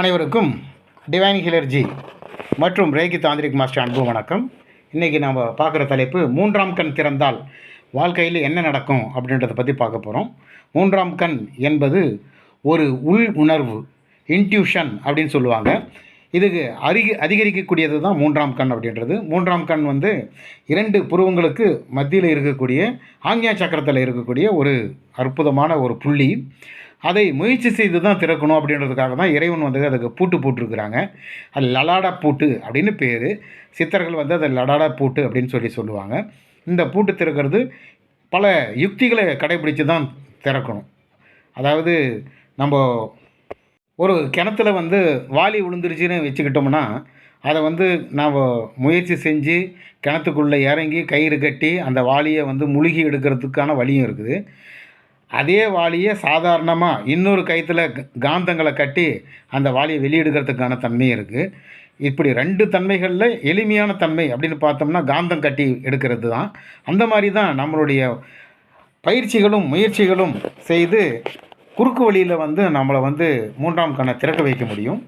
அனைவருக்கும் டிவைன் ஹிலர்ஜி மற்றும் Reiki tantric master அன்பு வணக்கம். இன்றைக்கி நம்ம பார்க்குற தலைப்பு மூன்றாம் கண் திறந்தால் வாழ்க்கையில் என்ன நடக்கும் அப்படின்றத பற்றி பார்க்க போகிறோம் மூன்றாம் கண் என்பது ஒரு உள் உணர்வு இன்ட்யூஷன் அப்படின்னு சொல்லுவாங்க. இதுக்கு அருகி அதிகரிக்கக்கூடியது தான் மூன்றாம் கண் அப்படின்றது. மூன்றாம் கண் வந்து இரண்டு புருவங்களுக்கு மத்தியில் இருக்கக்கூடிய ஆக்ஞா சக்கரத்தில் இருக்கக்கூடிய ஒரு அற்புதமான ஒரு புள்ளி. அதை முயற்சி செய்து தான் திறக்கணும் அப்படின்றதுக்காக தான் இறைவன் வந்து அதுக்கு பூட்டு போட்டிருக்கிறாங்க. அது லலாடா பூட்டு அப்படின்னு பேர். சித்தர்கள் வந்து அதை லடாடா பூட்டு அப்படின்னு சொல்லி சொல்லுவாங்க. இந்த பூட்டு திறக்கிறது பல யுக்திகளை கடைபிடித்து தான் திறக்கணும். அதாவது நம்ம ஒரு கிணத்துல வந்து வாளி விழுந்துருச்சுன்னு வச்சுக்கிட்டோம்னா அதை வந்து நாம் முயற்சி செஞ்சு கிணத்துக்குள்ளே இறங்கி கயிறு கட்டி அந்த வாளியை வந்து முழுகி எடுக்கிறதுக்கான வழியும் இருக்குது. அதே வாளியை சாதாரணமாக இன்னொரு கயிற்றுல க- காந்தங்களை கட்டி அந்த வாளியை வெளியெடுக்கிறதுக்கான தன்மை இருக்குது இப்படி ரெண்டு தன்மைகளில் எளிமையான தன்மை அப்படின்னு பார்த்தோம்னா காந்தம் கட்டி எடுக்கிறது தான். அந்த மாதிரி தான் நம்மளுடைய பயிற்சிகளும் முயற்சிகளும் செய்து குறுக்கு வழியில் வந்து நம்மளை வந்து மூன்றாம் கண்ணை திறக்க வைக்க முடியும்.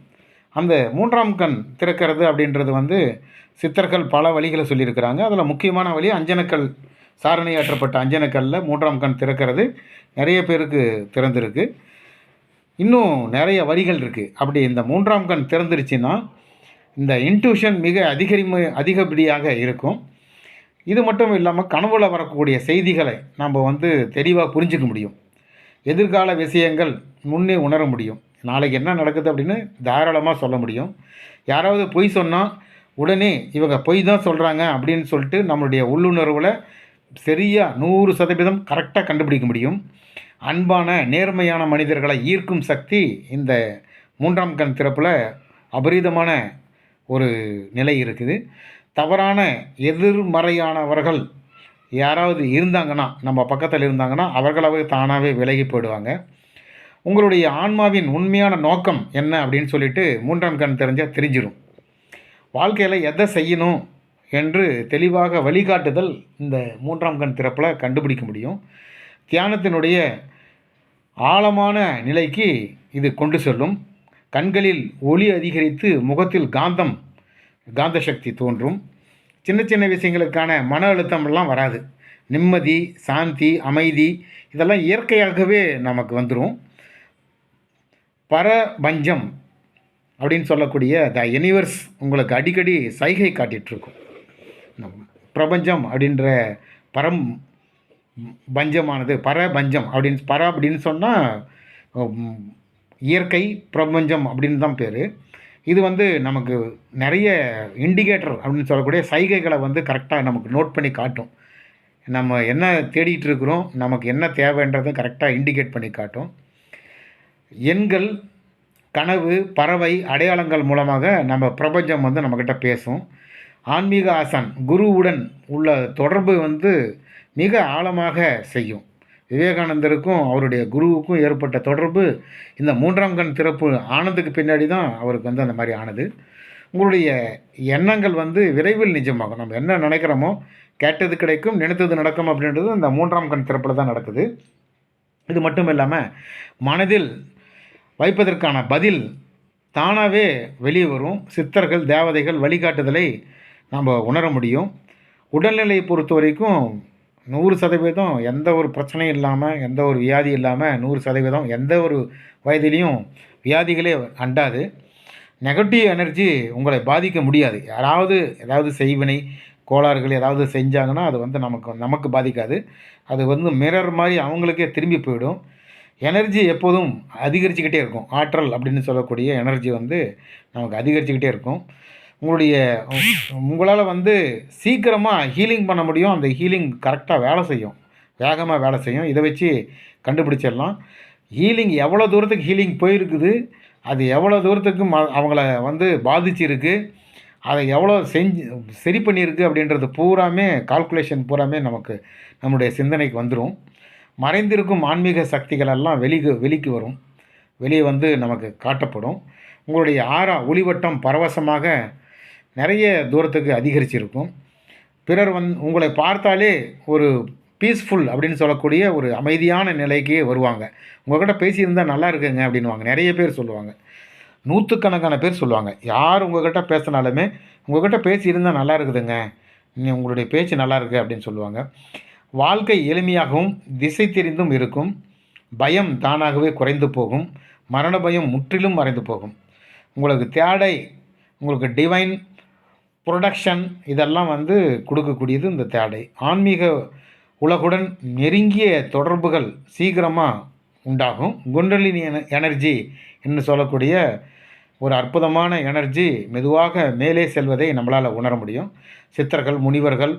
அந்த மூன்றாம் கண் திறக்கிறது அப்படின்றது வந்து சித்தர்கள் பல வழிகளை சொல்லியிருக்கிறாங்க. அதில் முக்கியமான வழி அஞ்சனக்கல் சாரணையாற்றப்பட்ட அஞ்சனக்கல்லில் மூன்றாம் கண் திறக்கிறது. நிறைய பேருக்கு திறந்திருக்கு. இன்னும் நிறைய வரிகள் இருக்குது அப்படி இந்த மூன்றாம் கண் திறந்துருச்சுன்னா இந்த இன்ட்யூஷன் மிக அதிகரிம அதிகப்படியாக இருக்கும். இது மட்டும் இல்லாமல் கனவுல வரக்கூடிய செய்திகளை நம்ம வந்து தெளிவாக புரிஞ்சுக்க முடியும். எதிர்கால விஷயங்கள் முன்னே உணர முடியும். நாளைக்கு என்ன நடக்குது அப்படின்னு தாராளமாக சொல்ல முடியும். யாராவது பொய் சொன்னால் உடனே இவங்க பொய் தான் சொல்கிறாங்க அப்படின்னு சொல்லிட்டு நம்மளுடைய உள்ளுணர்வில் சரியாக நூறு சதவீதம் கரெக்டாக கண்டுபிடிக்க முடியும். அன்பான நேர்மையான மனிதர்களை ஈர்க்கும் சக்தி இந்த மூன்றாம் கண் திறப்பில் அபரீதமான ஒரு நிலை இருக்குது. தவறான எதிர்மறையானவர்கள் யாராவது இருந்தாங்கன்னா நம்ம பக்கத்தில் இருந்தாங்கன்னா அவர்களாவே தானாகவே விலகி போயிடுவாங்க. உங்களுடைய ஆன்மாவின் உண்மையான நோக்கம் என்ன அப்படின்னு சொல்லிட்டு மூன்றாம் கண் தெரிஞ்சால் தெரிஞ்சிடும் வாழ்க்கையில் எதை செய்யணும்? என்று தெளிவாக வழிகாட்டுதல் இந்த மூன்றாம் கண் திறப்பில் கண்டுபிடிக்க முடியும். தியானத்தினுடைய ஆழமான நிலைக்கு இது கொண்டு செல்லும். கண்களில் ஒளி அதிகரித்து முகத்தில் காந்தம் காந்த சக்தி தோன்றும். சின்ன சின்ன விஷயங்களுக்கான மன அழுத்தம் எல்லாம் வராது. நிம்மதி சாந்தி அமைதி இதெல்லாம் இயற்கையாகவே நமக்கு வந்துடும் பரபஞ்சம் அப்படின்னு சொல்லக்கூடிய த யூனிவர்ஸ் உங்களுக்கு அடிக்கடி சைகை காட்டிகிட்ருக்கும் பிரபஞ்சம் அப்படின்ற பரம் பஞ்சமானது பரபஞ்சம் அப்படின்னு பர அப்படின்னு சொன்னால் இயற்கை பிரபஞ்சம் அப்படின்னு தான் பேர். இது வந்து நமக்கு நிறைய இண்டிகேட்டர் அப்படின்னு சொல்லக்கூடிய சைகைகளை வந்து கரெக்டாக நமக்கு நோட் பண்ணி காட்டும். நம்ம என்ன தேடிட்டு இருக்கிறோம் நமக்கு என்ன தேவைன்றதை கரெக்டாக இண்டிகேட் பண்ணி காட்டும். எண்கள் கனவு பறவை அடையாளங்கள் மூலமாக நம்ம பிரபஞ்சம் வந்து நம்மக்கிட்ட பேசும். ஆன்மீக ஆசான் குருவுடன் உள்ள தொடர்பு வந்து மிக ஆழமாக செய்யும். விவேகானந்தருக்கும் அவருடைய குருவுக்கும் ஏற்பட்ட தொடர்பு இந்த மூன்றாம் கண் திறப்பு ஆனதுக்கு பின்னாடி தான் அவருக்கு வந்து அந்த மாதிரி ஆனது. உங்களுடைய எண்ணங்கள் வந்து விரைவில் நிஜமாகும். நம்ம என்ன நினைக்கிறோமோ கேட்டது கிடைக்கும் நினைத்தது நடக்கும் அப்படின்றது இந்த மூன்றாம் கண் திறப்பில் தான் நடக்குது. இது மட்டும் இல்லாமல் மனதில் வைப்பதற்கான பதில் தானாகவே வெளியே வரும். சித்தர்கள் தேவதைகள் வழிகாட்டுதலை நம்ம உணர முடியும். உடல்நிலையை பொறுத்த வரைக்கும் நூறு சதவீதம் எந்த ஒரு பிரச்சனையும் இல்லாமல் எந்த ஒரு வியாதி இல்லாமல் நூறு சதவீதம் எந்த ஒரு வயதிலையும் வியாதிகளே அண்டாது. நெகட்டிவ் எனர்ஜி உங்களை பாதிக்க முடியாது. யாராவது ஏதாவது செய்வினை கோளாறுகள் ஏதாவது செஞ்சாங்கன்னா அது வந்து நமக்கு நமக்கு பாதிக்காது. அது வந்து மிரர் மாதிரி அவங்களுக்கே திரும்பி போயிடும். எனர்ஜி எப்போதும் அதிகரிச்சுக்கிட்டே இருக்கும். ஆற்றல் அப்படின்னு சொல்லக்கூடிய எனர்ஜி வந்து நமக்கு அதிகரிச்சுக்கிட்டே இருக்கும். உங்களுடைய உங்களால் வந்து சீக்கிரமாக ஹீலிங் பண்ண முடியும். அந்த ஹீலிங் கரெக்டாக வேலை செய்யும். வேகமாக வேலை செய்யும். இதை வச்சு கண்டுபிடிச்சிடலாம். ஹீலிங் எவ்வளோ தூரத்துக்கு ஹீலிங் போயிருக்குது? அது எவ்வளோ தூரத்துக்கு ம அவங்கள வந்து பாதிச்சிருக்கு? அதை எவ்வளோ செஞ்சு சரி பண்ணியிருக்கு அப்படின்றது பூராமே கால்குலேஷன் பூராமே நமக்கு நம்முடைய சிந்தனைக்கு வந்துடும் மறைந்திருக்கும் ஆன்மீக சக்திகள் எல்லாம் வெளிக்கு வெளிக்கு வரும். வெளியே வந்து நமக்கு காட்டப்படும். உங்களுடைய ஆறா ஒளிவட்டம் பரவசமாக நிறைய தூரத்துக்கு அதிகரிச்சிருக்கும். பிறர் வந் உங்களை பார்த்தாலே ஒரு பீஸ்ஃபுல் அப்படின்னு சொல்லக்கூடிய ஒரு அமைதியான நிலைக்கு வருவாங்க. உங்கள்கிட்ட பேசியிருந்தால் நல்லா இருக்குங்க அப்படின்னுவாங்க. நிறைய பேர் சொல்லுவாங்க. நூற்றுக்கணக்கான பேர் சொல்லுவாங்க. யார் உங்கள்கிட்ட பேசினாலுமே உங்கள்கிட்ட பேசியிருந்தால் நல்லா இருக்குதுங்க. நீ உங்களுடைய பேச்சு நல்லா இருக்குது அப்படின்னு சொல்லுவாங்க. வாழ்க்கை எளிமையாகவும் திசை தெரிந்தும் இருக்கும். பயம் தானாகவே குறைந்து போகும். மரண பயம் முற்றிலும் மறைந்து போகும். உங்களுக்கு தேடை உங்களுக்கு டிவைன் ப்ரொடக்ஷன் இதெல்லாம் வந்து கொடுக்கக்கூடியது இந்த தேடை ஆன்மீக உலகுடன் நெருங்கிய தொடர்புகள் சீக்கிரமாக உண்டாகும். குண்டலினி என எனர்ஜி என்று சொல்லக்கூடிய ஒரு அற்புதமான எனர்ஜி மெதுவாக மேலே செல்வதை நம்மளால் உணர முடியும். சித்தர்கள் முனிவர்கள்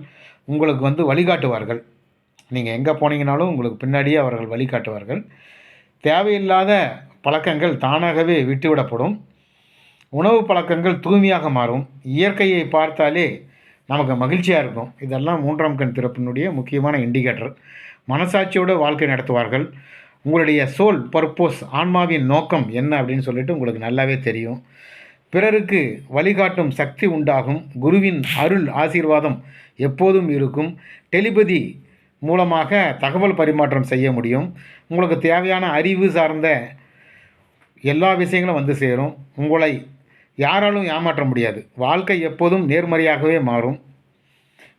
உங்களுக்கு வந்து வழிகாட்டுவார்கள். நீங்கள் எங்கே போனீங்கனாலும் உங்களுக்கு பின்னாடியே அவர்கள் வழிகாட்டுவார்கள். தேவையில்லாத பழக்கங்கள் தானாகவே விட்டுவிடப்படும். உணவு பழக்கங்கள் தூய்மையாக மாறும். இயற்கையை பார்த்தாலே நமக்கு மகிழ்ச்சியாக இருக்கும். இதெல்லாம் மூன்றாம் கண் திறப்பினுடைய முக்கியமான இண்டிகேட்டர் மனசாட்சியோடு வாழ்க்கை நடத்துவார்கள். உங்களுடைய சோல் பர்போஸ் ஆன்மாவின் நோக்கம் என்ன அப்படின்னு சொல்லிட்டு உங்களுக்கு நல்லாவே தெரியும். பிறருக்கு வழிகாட்டும் சக்தி உண்டாகும். குருவின் அருள் ஆசீர்வாதம் எப்போதும் இருக்கும். டெலிபதி மூலமாக தகவல் பரிமாற்றம் செய்ய முடியும். உங்களுக்கு தேவையான அறிவு சார்ந்த எல்லா விஷயங்களும் வந்து சேரும். உங்களை யாராலும் ஏமாற்ற முடியாது. வாழ்க்கை எப்போதும் நேர்மறையாகவே மாறும்.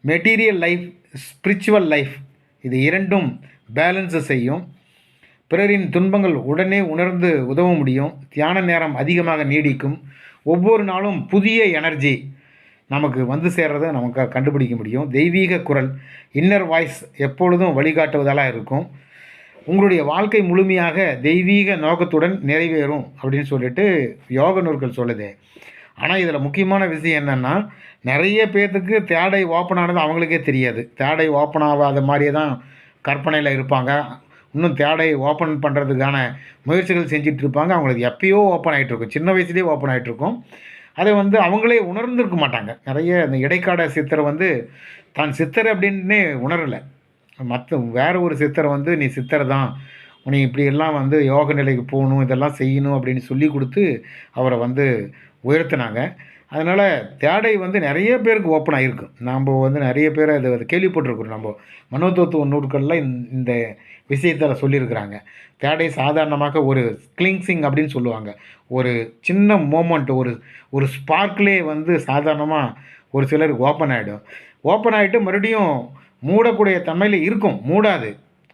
மெட்டீரியல் லைஃப் ஸ்பிரிச்சுவல் லைஃப் இது இரண்டும் பேலன்ஸ் செய்யும். பிறரின் துன்பங்கள் உடனே உணர்ந்து உதவ முடியும். தியான நேரம் அதிகமாக நீடிக்கும். ஒவ்வொரு நாளும் புதிய எனர்ஜி நமக்கு வந்து சேர்றத நமக்கு கண்டுபிடிக்க முடியும். தெய்வீக குரல் இன்னர் வாய்ஸ் எப்பொழுதும் வழிகாட்டுவதெல்லாம் இருக்கும். உங்களுடைய வாழ்க்கை முழுமையாக தெய்வீக நோக்கத்துடன் நிறைவேறும் அப்படின்னு சொல்லிட்டு யோக நூல்கள் சொல்லுது. ஆனால் இதில் முக்கியமான விஷயம் என்னென்னா நிறைய பேர்த்துக்கு தேடை ஓப்பன் ஆனது அவங்களுக்கே தெரியாது. தேடை ஓப்பன் ஆகாத மாதிரியே தான் கற்பனையில் இருப்பாங்க. இன்னும் தேடை ஓப்பன் பண்ணுறதுக்கான முயற்சிகள் செஞ்சுட்டு இருப்பாங்க. அவங்களுக்கு எப்பயோ ஓப்பன் ஆகிட்டு இருக்கும். சின்ன வயசுலேயே ஓப்பன் ஆகிட்டுருக்கும் அதை வந்து அவங்களே உணர்ந்திருக்க மாட்டாங்க. நிறைய இந்த இடைக்கால சித்தரை வந்து தான் சித்தர் அப்படின்னே உணரலை. மற்ற வேற ஒரு சித்தரை வந்து நீ சித்தர் தான். உனக்கு இப்படியெல்லாம் வந்து யோக நிலைக்கு போகணும் இதெல்லாம் செய்யணும் அப்படின்னு சொல்லி கொடுத்து அவரை வந்து உயர்த்தினாங்க. அதனால் தேடை வந்து நிறைய பேருக்கு ஓப்பன் ஆகிருக்கு நம்ம வந்து நிறைய பேர் அதை அதை கேள்விப்பட்டிருக்கிறோம். நம்ம மனோதத்துவ நூல்களில் இந்த விஷயத்தில் சொல்லியிருக்கிறாங்க. தேடை சாதாரணமாக ஒரு கிளிங்ஸிங் அப்படின்னு சொல்லுவாங்க. ஒரு சின்ன மூமெண்ட் ஒரு ஒரு ஸ்பார்க்லே வந்து சாதாரணமாக ஒரு சிலருக்கு ஓப்பன் ஆகிடும் ஓப்பன் ஆகிட்டு மறுபடியும் மூடக்கூடிய தன்மையில் இருக்கும் மூடாது.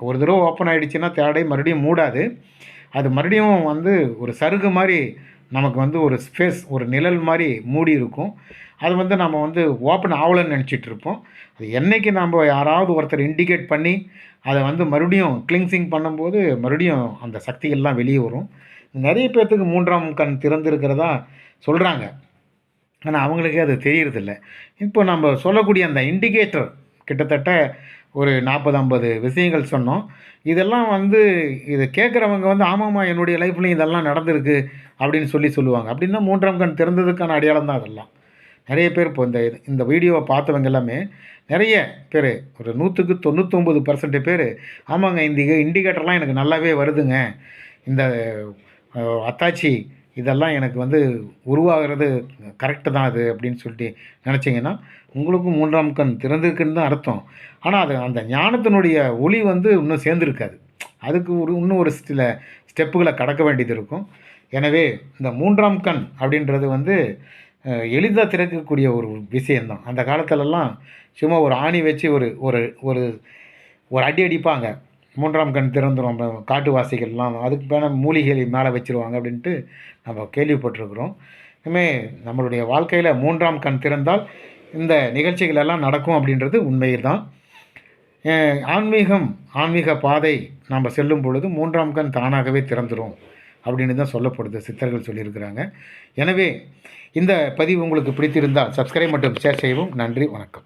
ஒரு தடவை ஓப்பன் ஆகிடுச்சின்னா தேடை மறுபடியும் மூடாது. அது மறுபடியும் வந்து ஒரு சருகு மாதிரி நமக்கு வந்து ஒரு ஸ்பேஸ் ஒரு நிழல் மாதிரி மூடி இருக்கும். அது வந்து நம்ம வந்து ஓப்பன் ஆகலைன்னு நினச்சிட்டு இருப்போம். அது என்றைக்கு நம்ம யாராவது ஒருத்தர் இண்டிகேட் பண்ணி அதை வந்து மறுபடியும் கிளின்சிங் பண்ணும்போது மறுபடியும் அந்த சக்திகள்லாம் வெளியே வரும். நிறைய பேர்த்துக்கு மூன்றாம் கண் திறந்திருக்கிறதா சொல்கிறாங்க ஆனால் அவங்களுக்கே அது தெரியறதில்ல. இப்போ நம்ம சொல்லக்கூடிய அந்த இண்டிகேட்டர் கிட்டத்தட்ட ஒரு நாற்பது ஐம்பது விஷயங்கள் சொன்னோம். இதெல்லாம் வந்து இதை கேட்குறவங்க வந்து ஆமாம்மா என்னுடைய லைஃப்லையும் இதெல்லாம் நடந்திருக்கு அப்படின்னு சொல்லி சொல்லுவாங்க. அப்படின்னா மூன்றாம் கண் திறந்ததுக்கான அடையாளம் தான் அதெல்லாம். நிறைய பேர் இப்போ இந்த இந்த வீடியோவை பார்த்தவங்க எல்லாமே நிறைய பேர் ஒரு நூற்றுக்கு தொண்ணூற்றொம்பது பர்சன்ட் பேர் ஆமாங்க இந்த இண்டிகேட்டர்லாம் எனக்கு நல்லாவே வருதுங்க. இந்த அத்தாச்சி இதெல்லாம் எனக்கு வந்து உருவாகிறது கரெக்டு தான் அது அப்படின்னு சொல்லிட்டு நினச்சிங்கன்னா உங்களுக்கும் மூன்றாம் கண் திறந்திருக்குன்னு தான் அர்த்தம். ஆனால் அது அந்த ஞானத்தினுடைய ஒளி வந்து இன்னும் சேர்ந்துருக்காது. அதுக்கு ஒரு இன்னும் ஒரு சில ஸ்டெப்புகளை கடக்க வேண்டியது இருக்கும். எனவே இந்த மூன்றாம் கண் அப்படின்றது வந்து எளிதாக திறக்கக்கூடிய ஒரு விஷயந்தான் அந்த காலத்திலலாம் சும்மா ஒரு ஆணி வச்சு ஒரு ஒரு ஒரு ஒரு அடி அடிப்பாங்க. மூன்றாம் கண் திறந்துடும் காட்டுவாசிகள்லாம் அதுக்கு மேலே மூலிகை மேலே வச்சுருவாங்க அப்படின்ட்டு நம்ம கேள்விப்பட்டிருக்கிறோம். இனிமேல் நம்மளுடைய வாழ்க்கையில் மூன்றாம் கண் திறந்தால் இந்த நிகழ்ச்சிகள் எல்லாம் நடக்கும் அப்படின்றது உண்மையில் தான் ஆன்மீகம் ஆன்மீக பாதை நாம் செல்லும் பொழுது மூன்றாம் கண் தானாகவே திறந்துடும் அப்படின்னு தான் சொல்லப்படுது. சித்தர்கள் சொல்லியிருக்கிறாங்க. எனவே இந்த பதிவு உங்களுக்கு பிடித்திருந்தால் சப்ஸ்கிரைப் மற்றும் ஷேர் செய்வோம் நன்றி வணக்கம்.